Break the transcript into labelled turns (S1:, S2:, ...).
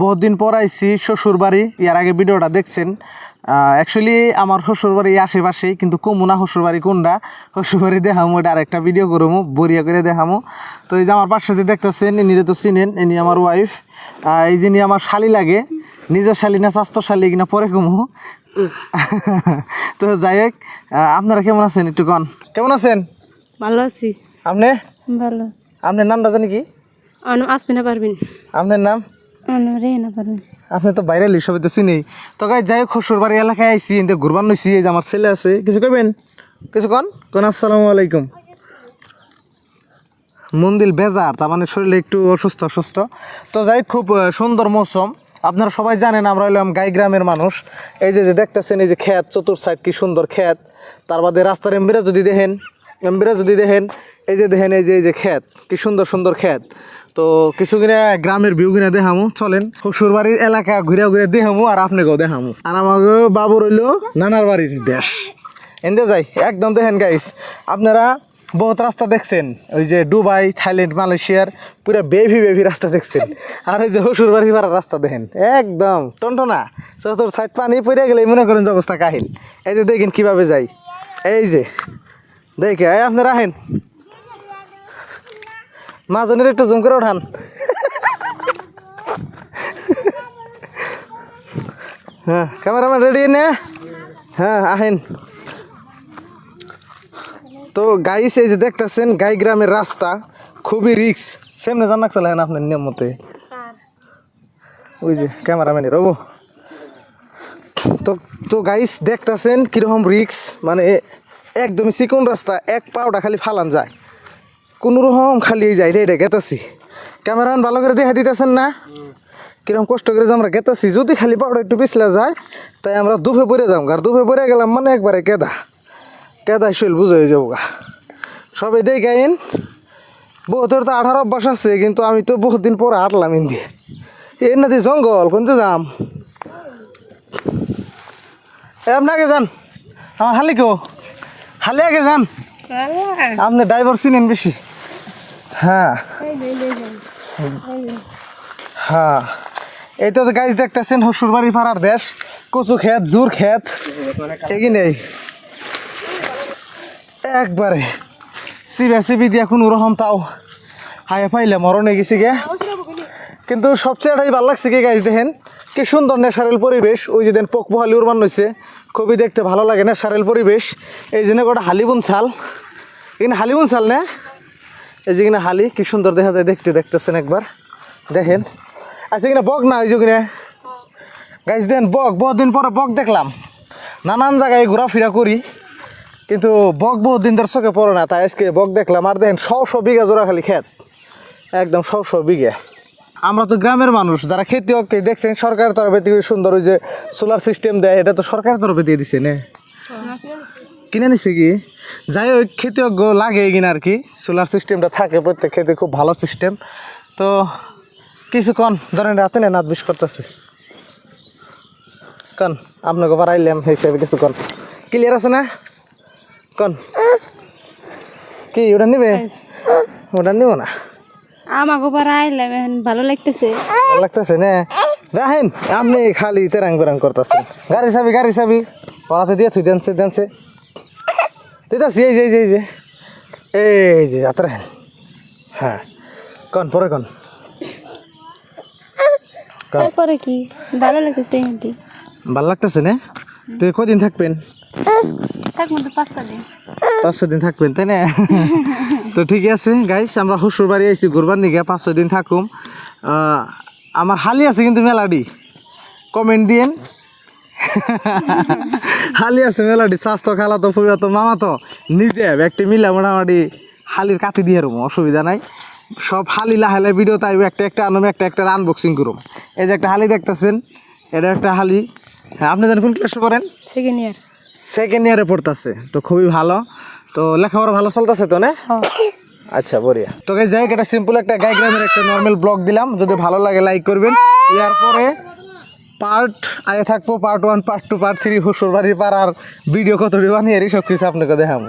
S1: বহুত দিন পর আইছি শ্বশুর বাড়ি ইয়ার আগে ভিডিওটা দেখছেন। অ্যাকচুয়ালি আমার শ্বশুর বাড়ি আশেপাশেই কিন্তু কমু না শ্বশুর বাড়ি কোনটা? শ্বশুর বাড়ি দেখামো এটা আরেকটা ভিডিও করব বরিয়া করে দেখামো। তো এই যে আমার পাশে যে দেখতেছেন ইনিরে তো চিনেন ইনি আমার ওয়াইফ এই যিনি আমার শালি লাগে নিজের শালি না স্বাস্থ্য শালি কিনা পরে কমু। তো যাই হোক আপনারা কেমন আছেন একটু কন? কেমন আছেন?
S2: ভালো আছি।
S1: আপনি?
S2: ভালো।
S1: আপনার নামটা জানি কি?
S2: অন আসবে না পারবেন
S1: আপনার নাম? আপনি তো বাইরে সবাই তো চিনি। তো গাই যাই হোক শ্বশুর বাড়ি এলাকায় আইসি এতে ঘুরবার নইছি, এই যে আমার ছেলে আছে। কিছু কইবেন? কিছু কন? কোন, আসসালামু আলাইকুম। মন্দির বেজার, তার মানে শরীরে একটু অসুস্থ অসুস্থ। তো যাই খুব সুন্দর মৌসুম। আপনারা সবাই জানেন, আমরা হইলাম গাই গ্রামের মানুষ। এই যে যে দেখতেছেন, এই যে ক্ষেত চতুর সাইড কি সুন্দর ক্ষেত তার বাদে রাস্তার এমবিরা যদি দেখেন, এমবিরা যদি দেখেন, এই যে দেখেন, এই যে এই যে ক্ষেত কি সুন্দর সুন্দর ক্ষেত তো কিছু কিনা গ্রামের ভিউ কিনা দেখামু, চলেন। শ্বশুর বাড়ির এলাকা ঘুরে ঘুরে দেখামু আর আপনাকেও দেখামু। আর আমাকে বাবুর হইল নানার বাড়ির দেশ। এনদে যাই, একদম দেখেন গাইস আপনারা বহুত রাস্তা দেখছেন। ওই যে দুবাই, থাইল্যান্ড, মালয়েশিয়ার পুরো বেভি বেভি রাস্তা দেখছেন। আর এই যে শ্বশুর বাড়ি পাড়ার রাস্তা দেখেন, একদম টনটনা। চতুর সাইড পানি পড়ে গেলে মনে করেন যে অবস্থা কাহিল। এই যে দেখেন কীভাবে যাই। এই যে, দেখে আপনারা আহেন। মাজনের একটু জুম করে ওঠান। হ্যাঁ ক্যামেরাম্যান রেডি নে? হ্যাঁ আহেন। তো গাইস এই যে দেখতেছেন, গাই গ্রামের রাস্তা খুবই রিক্স সেমনে জানাক চালেন আপনার নিয়ম মতে ওই যে ক্যামেরাম্যানের রবো তো তো গাইস দেখতেছেন কীরকম রিক্স মানে একদমই চিকন রাস্তা, এক পাওটা খালি ফালান যায়। কোনো রকম খালি যায় রে রে গেতাছি। ক্যামেরাম্যান ভালো করে দেখা দিতেছেন না? কীরকম কষ্ট করে যে আমরা গেতাছি যদি খালি পাউডার একটু পিছলে যায় তাই আমরা দুফে পরে যাম আর দুফে পরে গেলাম মানে একবারে কেদা। কেদা শৈল বুঝে হয়ে যাব গা। সবাই দেখ গাইন বহুতের তো আঠারো অভ্যাস আছে কিন্তু আমি তো বহুত দিন পরে হাঁটলাম ইন্দি। এর নাদি জঙ্গল কোনতে যাম? এ আপনি আগে যান। আমার হালি কেউ হালি আগে যান আপনি ড্রাইভার চিনেন বেশি। হ্যাঁ। হ্যাঁ। এই তো গাইজ দেখতেছেন বাড়ি পাড়ার দেশ। কচু ক্ষেত জোর ক্ষেত। এগি নেই। একবারে। সিবে সিবি দিয়ে কোনো রকম তাও হায় পাইলে মরণে গেছি গে। কিন্তু সবচেয়ে এটাই ভালো লাগছে কি গাইজ দেখেন কি সুন্দর ন্যাচারাল পরিবেশ। ওই যে দেন পোক পোহালি উরমান রয়েছে খুবই দেখতে ভালো লাগে ন্যাচারাল পরিবেশ। এই জন্য গোটা হালিবুন ছাল। এখানে হালিবুন ছাল না? এই যে কিনা হালি, কি সুন্দর দেখা যায় দেখতে, দেখতেছেন একবার। দেখেন। আচ্ছা কিনা বক না ওই যে গাইজ দেন বক বহুত দিন পরে বক দেখলাম। নানান জায়গায় ঘোরাফেরা করি, কিন্তু বক বহুত দিন ধরে চোখে পড়ে না, তাই আজকে বক দেখলাম। আর দেখেন, শো বিঘা জোড়া খালি ক্ষেত। একদম শো বিঘা। আমরা তো গ্রামের মানুষ, যারা খেতে হোক দেখছেন, সরকারের তরফে থেকে সুন্দর ওই যে সোলার সিস্টেম দেয়, এটা তো সরকারের তরফে দিয়ে দিছে, না? কিনে নিছে কি? যাই হোক খেতেয়োগ্য লাগে কিনা আর কি। সোলার সিস্টেমটা থাকে প্রত্যেক খেতে খুব ভালো সিস্টেম তো কিছু কন ধরেন রাতে না নাত বিষ করতেছে। কন আপনাকে সেই হিসাবে কিছু কন ক্লিয়ার আছে না? কন। কি ওটা নিবে? ওটা নিব না?
S2: আমাকে আইলে এখন ভালো লাগতেছে।
S1: ভালো লাগতেছে না? রাহেন আপনি খালি তেরাং বেরাং করতেছেন। গাড়ি চাবি গাড়ি চাবি। পড়াতে দিয়ে তুই দেনছে দেনছে। দিতেছি এই যে এই যে এই যে। এই যে যাত্রা হ্যাঁ কন পরে কন।
S2: তারপরে কি? ভালো লাগতেছে
S1: ভালো লাগতেছে না? তুই কদিন থাকবেন?
S2: থাক মতো পাঁচ দিন।
S1: পাঁচ দিন থাকবেন তাই না? তো ঠিক আছে গাইস আমরা শ্বশুর বাড়ি আইছি ঘুরবার নিগে পাঁচ ছয় দিন থাকুম। আমার হালি আছে কিন্তু মেলাডি। কমেন্ট দিয়েন। হালি আছে মেলাডি স্বাস্থ্য খেলা তো ফুয়া তো মামা তো। নিজে একটি মিলা মোটামুটি হালির কাতি দিয়ে রুম অসুবিধা নাই। সব হালি লাহালে ভিডিও তাই একটা একটা আনম একটা একটা আনবক্সিং করুম। এই যে একটা হালি দেখতেছেন এটা একটা হালি। হ্যাঁ আপনি জানেন কোন ক্লাসে পড়েন?
S2: সেকেন্ড ইয়ার
S1: সেকেন্ড ইয়ারে পড়তেছে তো খুবই ভালো। তো লেখাপড়া ভালো চলতেছে তো না? আচ্ছা বড়িয়া। তো গাই যাই হোক, এটা সিম্পল একটা গাই গ্রামের একটা নর্মাল ব্লগ দিলাম। যদি ভালো লাগে লাইক করবেন। ইয়ার পরে পার্ট আগে থাকব part one part two part three হুসুর বাড়ির পাড়ার ভিডিও কতটি বানিয়ে সব কিছু আপনাকে দেখাবো।